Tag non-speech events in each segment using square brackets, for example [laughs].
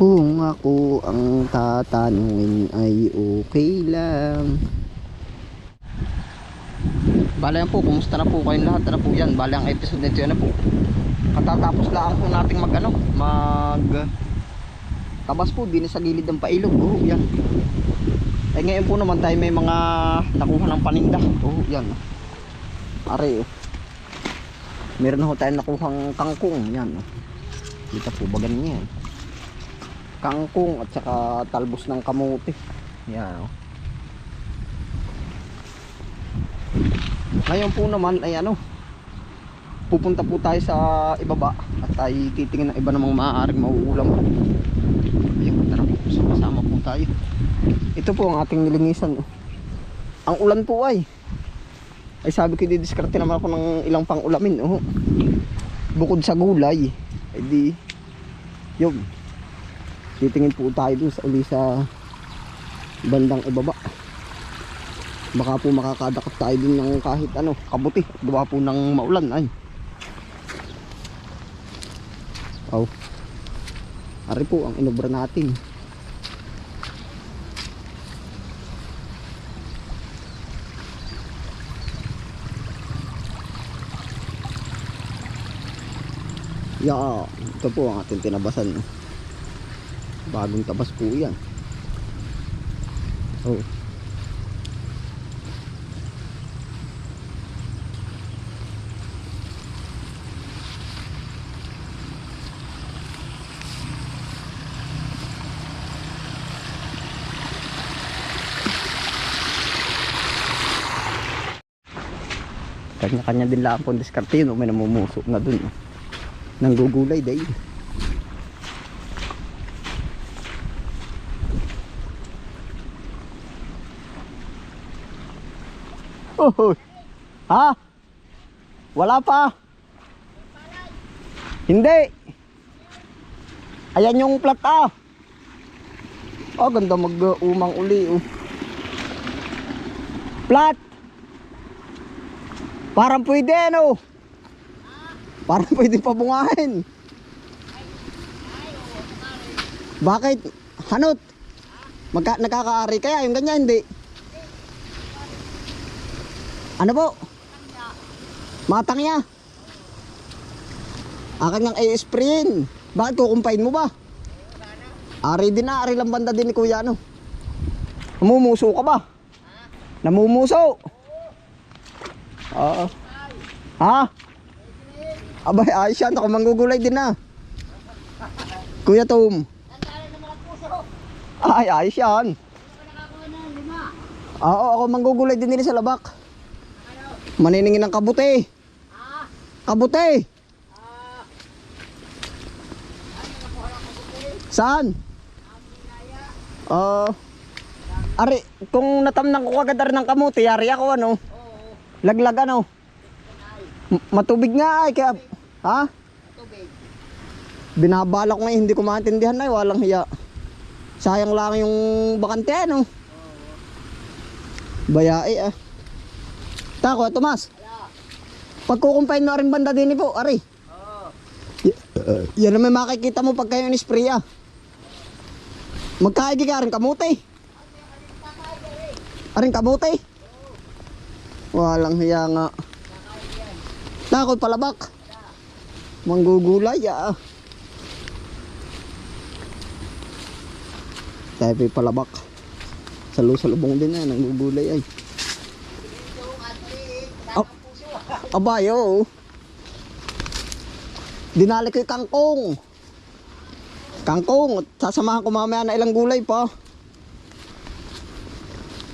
Kung ako ang tatanungin ay okay lang. Bala yan po, kumusta na po kayong lahat? Ano po yan? Bala ang episode nito yan na po. Katatapos lang po nating mag ano, mag tabas po din sa gilid ng pailog. Oh, yan. Eh ngayon po naman tayo may mga nakuha ng paninda. Oh, yan. Are, oh. Meron ho tayong nakuhang kangkong. Yan. Oh. Dito po, bagan niya yan. Kangkong at saka talbos ng kamote. Yan. Oh. Ngayon po naman ay ano, pupunta po tayo sa ibaba at tayo titingin ng iba namang maaaring mauulam po. Ayun, tara po, sama po tayo. Ito po ang ating nilinisan. oh. Ang ulan po ay, ay sabi ko didiskarte naman ako ng ilang pang ulamin. Oh. Bukod sa gulay, ay di, yun. Titingin po tayo doon sa uli sa bandang ibaba. Baka po makakadakot tayo din ng kahit ano kabuti. Gawa po ng maulan ay. Oh ari po ang inobra natin. Ya ito po ang ating tinabasan bagong tabas po yan oh Kanya-kanya din lang po ang diskarte yun. oh, May namumusok na dun. oh. Nanggugulay dahil. Oh, ha? Wala pa? Hindi. Ayan yung plat ah. Oh, ganda mag-umang uli oh. Plat. Parang pwede ano? Parang pwede pabungahin. Bakit? Hanot? Magka nakakaari kaya yung ganyan hindi? Ano po? Matang niya. Akin niyang i-sprayin. Bakit kukumpain mo ba? Ari din na, ari lang banda din ni kuya ano. Namumuso ka ba? Namumuso? Oo. Ha? Abay, ayos yan. Ako manggugulay din na. Kuya Tom. Ay, ayos yan. Oo, ako manggugulay din din sa labak. Maniningin ng kabuti. Kabuti. Saan? Oo. Ari, kung natamnang ko kagad ari ng kamuti, yari ako ano? Laglag ano? Matubig nga ay kaya ha? Binabala ko ngayon, hindi ko maintindihan na walang hiya. Sayang lang yung bakante ano. Bayae ah. Tako, Tomas. Pagkukumpain mo rin banda din po, ari. Y- uh, yan naman makikita mo pag kayo ni-spray ah. Magkaigi ka rin kamuti. Aring kamuti. Walang hiya nga. Takot palabak. Manggugulay ah. Tayo pa palabak. Salo-salubong din na, nanggugulay ay. Ab abayo. Dinali ko yung kangkong. Kangkong. Sasamahan ko mamaya na ilang gulay pa.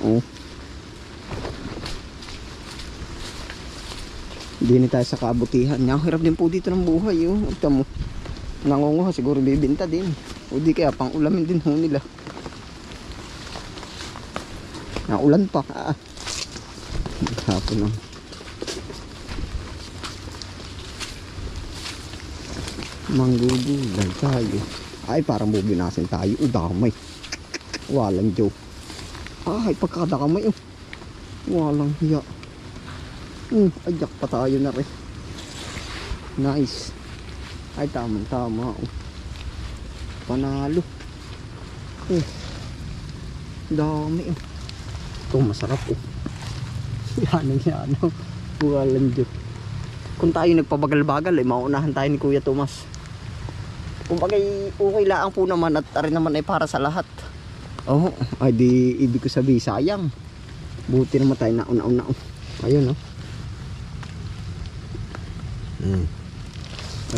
Oh. Hindi tayo sa kabutihan. Ang hirap din po dito ng buhay. Oh. Ito mo. Nangunguha. Siguro bibinta din. O di kaya pang ulamin din ho nila. Naulan pa. Ah. Hapon na. Manggugulan tayo. Ay, parang bubinasin tayo. O, damay. Walang joke. Ay, pagkadakamay. Oh. Walang hiya. Hmm, ajak pa tayo na rin. Nice. Ay, tamang tama. Oh. Panalo. Oh. Dami oh. Ito masarap oh. Yan ang oh. Walang Diyos. Kung tayo nagpabagal-bagal eh, maunahan tayo ni Kuya Tomas. Kung bagay okay lang po naman at rin naman ay para sa lahat. Oh, ay di ibig ko sabihin sayang. Buti naman tayo nauna-una. Oh. Ayun oh. Hmm.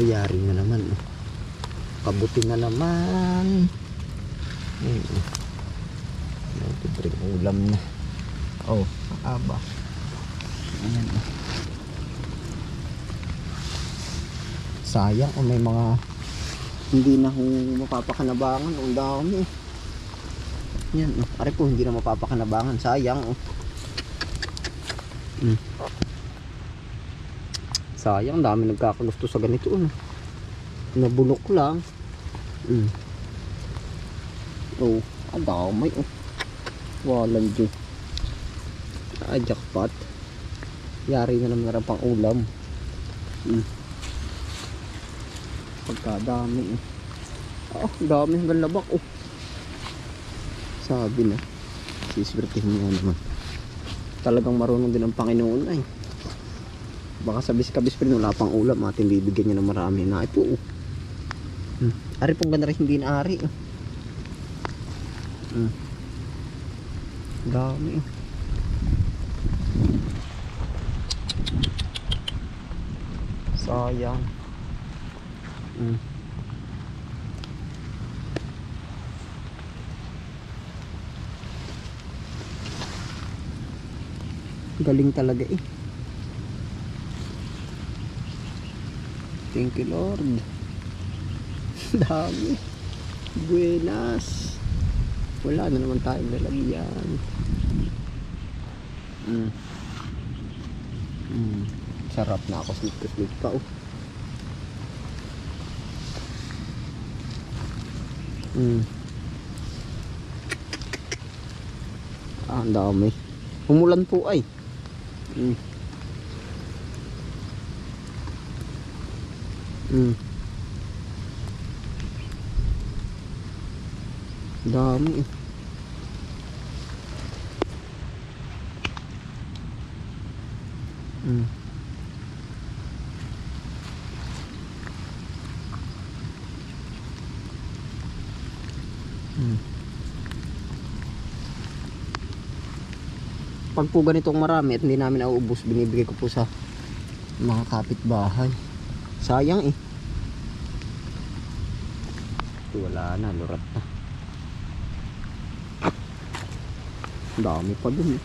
Ayari na naman. Oh. Kabuti na naman. Hmm. Ito ulam na. Oh, aba. Ayan oh. Sayang oh, may mga hindi na ho mapapakanabangan. Ang dami. Yan oh. Ari po hindi na mapapakanabangan. Sayang oh. Hmm. Sayang, dami nagkakagusto sa ganito. Ano? Nabulok lang. Mm. Oh, ang damay. Oh. Walang Diyo. Ah, jackpot. Yari na naman na pang ulam. Mm. Pagkadami. Oh. Oh, dami hanggang labak. Oh. Sabi na. Siswertihin mo naman. Talagang marunong din ang Panginoon ay. Baka sa kabis pa rin wala pang ulam ating bibigyan niya ng marami na ito. Oh. Hmm. Ari pong ganda rin hindi na ari. Oh. Hmm. Dami. oh. Sayang. Hmm. Galing talaga eh. Thank you Lord. [laughs] Dami. Buenas. Wala na naman tayong lalagyan. Mm. Mm. Sarap na ako sweet pa oh. Mm. Ah, ang dami. Umulan po ay. Mm. Mm. Dami eh. Pag po ganitong marami at hindi namin nauubos, binibigay ko po sa mga kapitbahay. Sayang eh. Wala na, lurat na. Dami pa dun eh.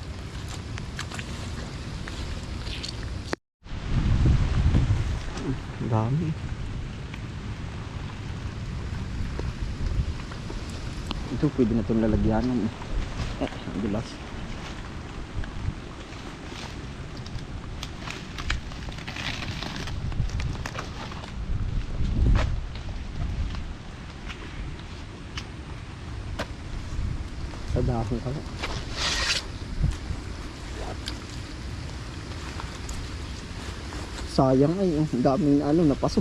Dami. Ito pwede na itong lalagyanan eh. Eh, ang dulas. Dahon ka Sayang ay, oh, daming ano, napaso.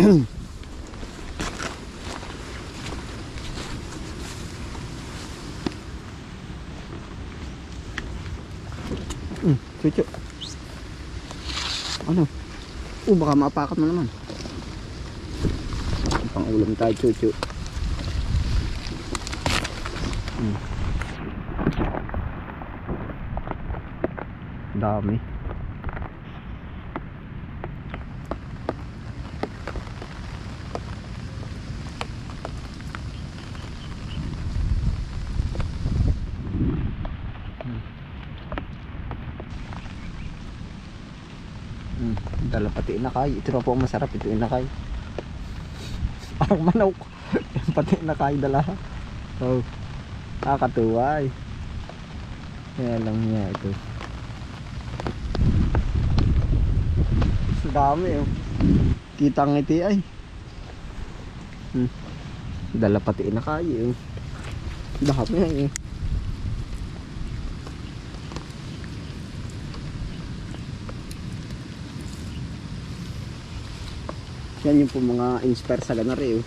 Hmm, [clears throat] chuchu. Ano? Oh, baka maapakat mo naman. Pang ulam tayo, chuchu. Hmm. Dami. Dala pati inakay. Ito na po ang masarap. Ito inakay. Parang manok. pati inakay dala. Oh. Nakakatuwa eh. Kaya lang niya ito. Ang dami oh. Kita ang ngiti ay. Hmm. Dala pati na kayo. Dami ay. eh. Yan yung po mga inspire sa ganari oh.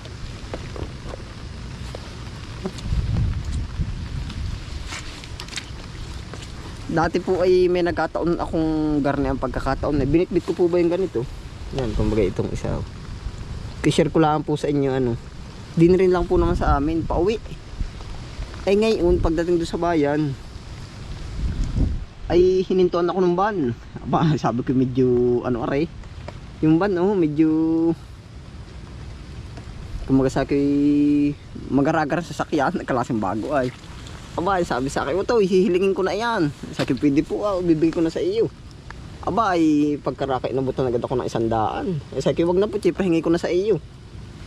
Dati po ay may nagkataon akong garne ang pagkakataon na binitbit ko po ba yung ganito? Yan, kumbaga itong isa. oh. I-share ko lang po sa inyo ano. Din rin lang po naman sa amin, pauwi. Ay ngayon, pagdating doon sa bayan, ay hinintuan ako ng. Aba, [laughs] sabi ko medyo, ano aray, yung van oh, medyo, kumaga sa akin, magaragar sa sakyan, [laughs] kalaseng bago ay. Aba, sabi sa akin, ito, hihilingin ko na yan. Sa akin, pwede po, ah, bibigay ko na sa iyo. Aba, ay pagkaraka inabutan agad ako ng isang daan. Ay, sa akin, wag na po, che, pahingi ko na sa iyo.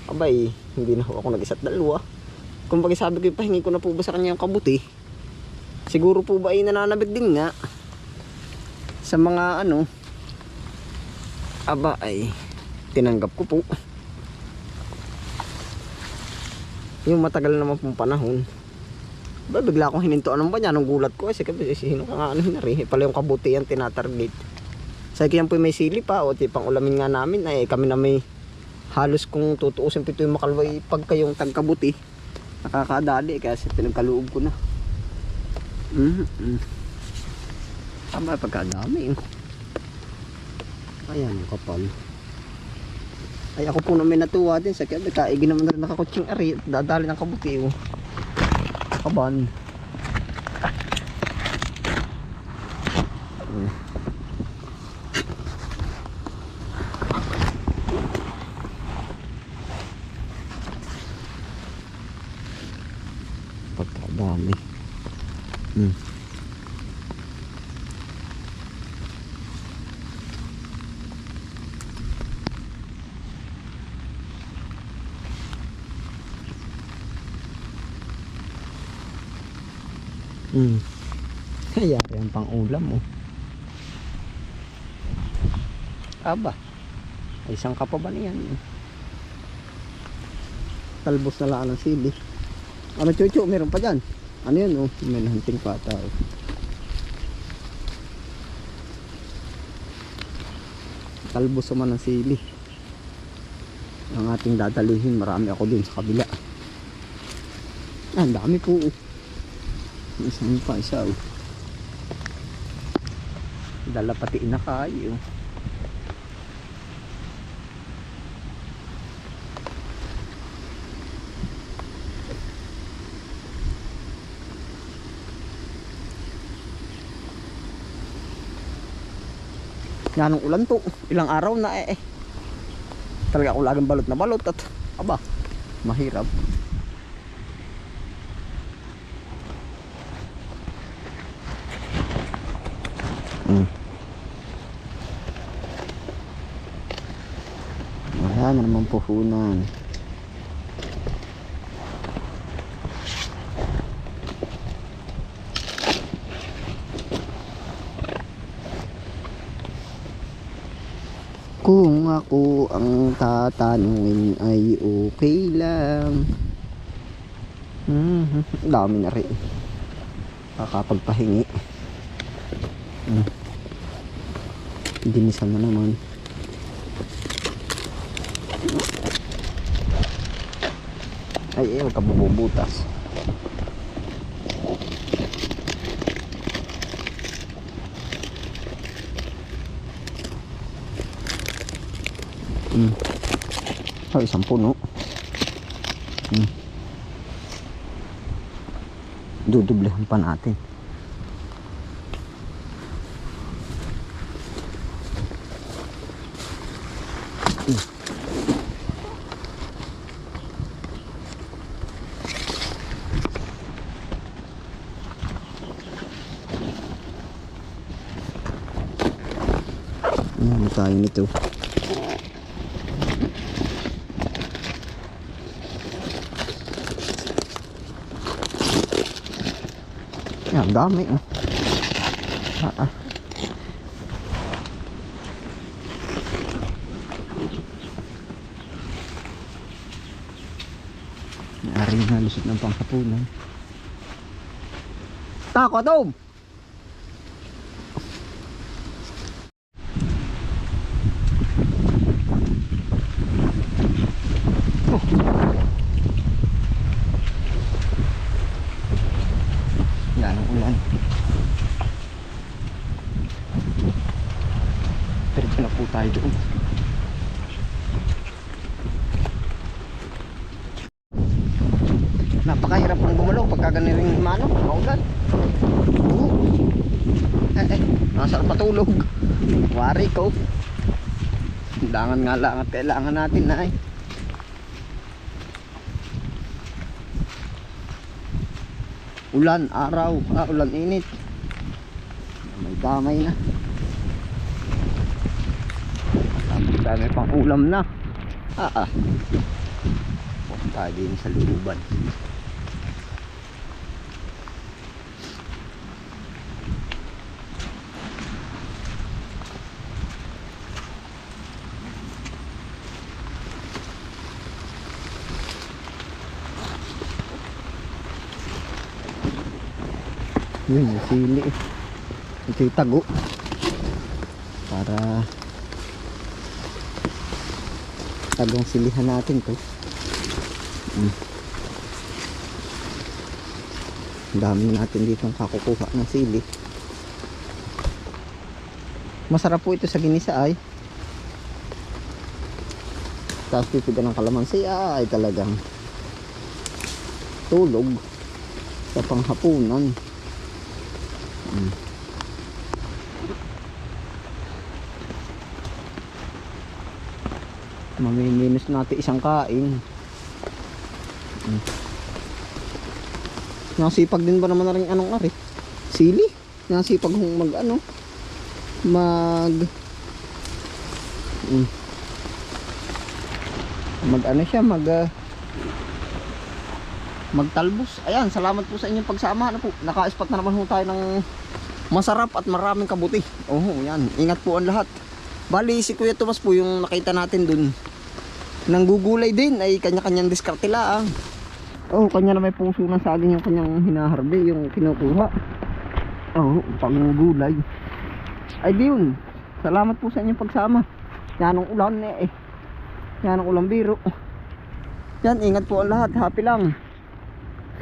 Aba, ay, hindi na ako nag-isa't dalawa. Kung bagay sabi ko, pahingi ko na po ba sa kanya yung kabuti? Siguro po ba ay nananabig din nga sa mga ano, aba ay tinanggap ko po. Yung matagal naman pong panahon. Ba, bigla akong hinintuan ng banya nung gulat ko kasi kasi sino ka nga ano hinari. Pala yung kabuti yan tinatarget. Sa yan po may sili pa o tipang ulamin nga namin ay kami na may halos kung tutuusin pito yung makalway pag kayong tagkabuti nakakadali kaya sa pinagkaloob ko na mm -hmm. tama pagkadami ayan kapal ay ako po naman natuwa din. Sa kaya kaigi naman rin nakakutsing ari. Dadali ng kabuti oh. kaban Mm. pagkadami hmm. Hmm. Kaya yan pang ulam mo. Aba. Ay isang ka pa ba niyan? Talbos na lang ng sili. Ano chuchu, meron pa dyan. Ano yun oh, may hunting pata oh. Talbos naman ng sili. Ang ating dadalihin, marami ako dun sa kabila. Ah, ang dami po oh. Isang pa, isa oh. Dala pati inakay oh. Ulan to. Ilang araw na eh. eh. Talaga ako laging balot na balot at aba, mahirap. Hmm. Wala na naman puhunan. Kung ako ang tatanungin ay okay lang. Mhm, dami na rin. Kakapagpahingi. Hmm. Dinisan na naman. Ay, eh, huwag ka bububutas. Hmm. Ay, isang puno. Hmm. Dudublehan pa natin. Ano tayo nito? Yan, dami. Oh. Ah, ah. Maaring nalusot ng panghapunan. Tako, Tom! Yan ang ulan. Diretso na po tayo doon. Napakahirap ng gumalaw pagka mano, maulan. Eh eh, nasa patulog. Wari ko. Kailangan nga lang at kailangan natin na eh. Ulan, araw, ah, ulan init. May damay na. Dami pang ulam na. Ah ah. Tayo din sa luban. Yun, yung sili. Ito yung tago. Para tagong silihan natin to. Mm. Ang dami natin dito kakukuha ng sili. Masarap po ito sa ginisa ay. Tapos pipigan ng kalamansi ay talagang tulog sa panghapunan. Mm. Mamiminos natin isang kain. Mm. Nasipag din ba naman na rin anong ari? Sili? Nasipag hong mag ano? Mag... Mm. Mag ano siya? Mag... ah, magtalbos. Ayan, salamat po sa inyong pagsama. Ano po, naka-spot na naman po tayo ng masarap at maraming kabuti. Oo, yan. Ingat po ang lahat. Bali, si Kuya Tomas po yung nakita natin dun. Nang gugulay din ay kanya-kanyang diskarte lang. Oh, kanya na may puso ng saging yung kanyang hinaharbe, yung kinukuha. Oh, panggulay. Ay di yun. Salamat po sa inyong pagsama. Yan ang ulan eh. Yan ang ulan biro. Yan, ingat po ang lahat. Happy lang.